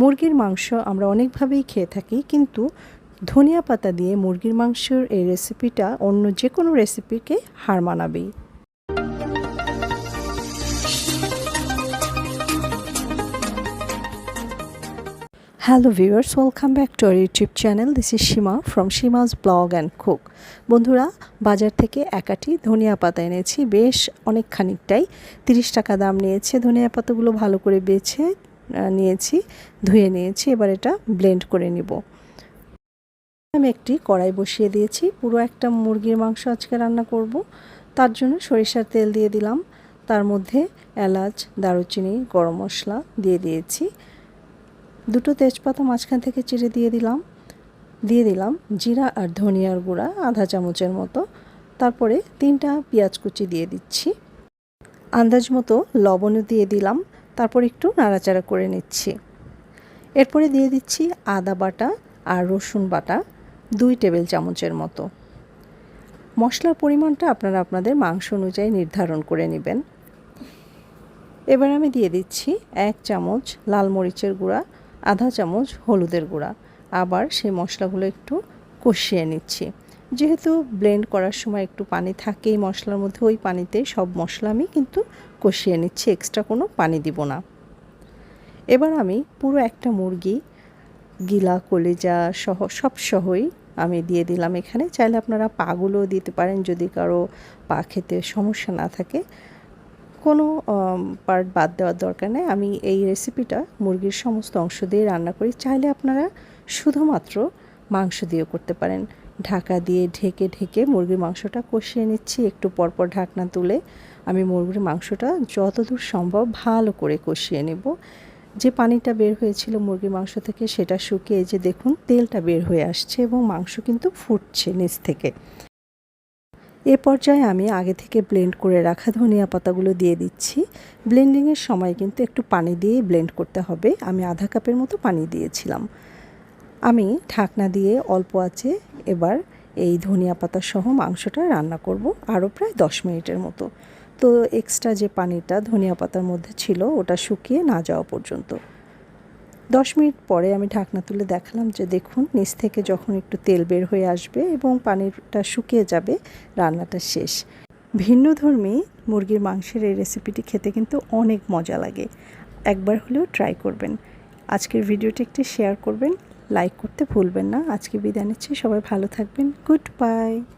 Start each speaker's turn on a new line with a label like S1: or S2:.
S1: মুরগির মাংস আমরা অনেকভাবেই খেয়ে থাকি, কিন্তু ধনিয়া পাতা দিয়ে মুরগির মাংসের এই রেসিপিটা অন্য যে কোনো রেসিপিকে হার মানাবেই। Hello viewers welcome back to our YouTube channel this is Seema from Seema's blog and cook বন্ধুরা, বাজার থেকে একাটি ধনিয়া পাতা এনেছি, বেশ অনেক খানিকটাই তিরিশ টাকা দাম নিয়েছে, ধনিয়া পাতাগুলো ভালো করে বেছে নিয়েছি, ধুয়ে নিয়েছি, এবার এটা ব্লেন্ড করে নিব। আমি একটি কড়াই বসিয়ে দিয়েছি, পুরো একটা মুরগির মাংস আজকে রান্না করব। তার জন্য সরিষার তেল দিয়ে দিলাম। তার মধ্যে এলাচ, দারুচিনি, গরম মশলা দিয়ে দিয়েছি। দুটো তেজপাতা মাঝখান থেকে চিড়ে দিয়ে দিলাম। দিয়ে দিলাম জিরা আর ধনিয়ার গুঁড়া আধা চামচের মতো। তারপরে তিনটা পেঁয়াজ কুচি দিয়ে দিচ্ছি। আন্দাজ মতো লবণও দিয়ে দিলাম। তারপর একটু নাড়াচাড়া করে নিচ্ছি। এরপরে দিয়ে দিচ্ছি আদা বাটা আর রসুন বাটা দুই টেবিল চামচের মতো। মশলার পরিমাণটা আপনারা আপনাদের মাংস অনুযায়ী নির্ধারণ করে নেবেন। এবার আমি দিয়ে দিচ্ছি এক চামচ লাল মরিচের গুঁড়া, আধা চামচ হলুদের গুঁড়া। আবার সেই মশলাগুলো একটু কষিয়ে নিচ্ছি। যেহেতু ব্লেন্ড করার সময় একটু পানি থাকেই, মশলার মধ্যে ওই পানিতে সব মশলা আমি কিন্তু কষিয়ে নিচ্ছি এক্সট্রা কোনো পানি দিব না। এবার আমি পুরো একটা মুরগি, গিলা, কলেজা সহ, সব সহই আমি দিয়ে দিলাম এখানে। চাইলে আপনারা পাগুলোও দিতে পারেন যদি কারও পা খেতে সমস্যা না থাকে। কোনো পার্ট বাদ দেওয়ার দরকার নেই। আমি এই রেসিপিটা মুরগির সমস্ত অংশ দিয়ে রান্না করি। চাইলে আপনারা শুধুমাত্র মাংস দিয়েও করতে পারেন। ঢাকা দিয়ে ঢেকে ঢেকে মুরগির মাংসটা কষিয়ে নিচ্ছি। একটু পরপর ঢাকনা তুলে আমি মুরগির মাংসটা যতদূর সম্ভব ভালো করে কষিয়ে নেব। যে পানিটা বের হয়েছিল মুরগির মাংস থেকে সেটা শুকিয়ে যে দেখুন, তেলটা বের হয়ে আসছে এবং মাংস কিন্তু ফুটছে নিচ থেকে। এ পর্যায়ে আমি আগে থেকে ব্লেন্ড করে রাখা ধনিয়া পাতাগুলো দিয়ে দিচ্ছি। ব্লেন্ডিংয়ের সময় কিন্তু একটু পানি দিয়ে ব্লেন্ড করতে হবে। আমি আধা কাপের মতো পানি দিয়েছিলাম। আমি ঢাকনা দিয়ে অল্প আছে, এবার এই ধনিয়া পাতা সহ মাংসটা রান্না করব আরও প্রায় দশ মিনিটের মতো। তো এক্সট্রা যে পানিটা ধনিয়া পাতার মধ্যে ছিল, ওটা শুকিয়ে না যাওয়া পর্যন্ত। দশ মিনিট পরে আমি ঢাকনা তুলে দেখালাম যে দেখুন, নিচ থেকে যখন একটু তেল বের হয়ে আসবে এবং পানিটা শুকিয়ে যাবে, রান্নাটা শেষ। ভিন্নধর্মী মুরগির মাংসের এই রেসিপিটি খেতে কিন্তু অনেক মজা লাগে। একবার হলেও ট্রাই করবেন। আজকের ভিডিওটি একটি শেয়ার করবেন। লাইক করতে ভুলবেন না। আজকে বিদায় নিচ্ছি। সবাই ভালো থাকবেন। Good bye.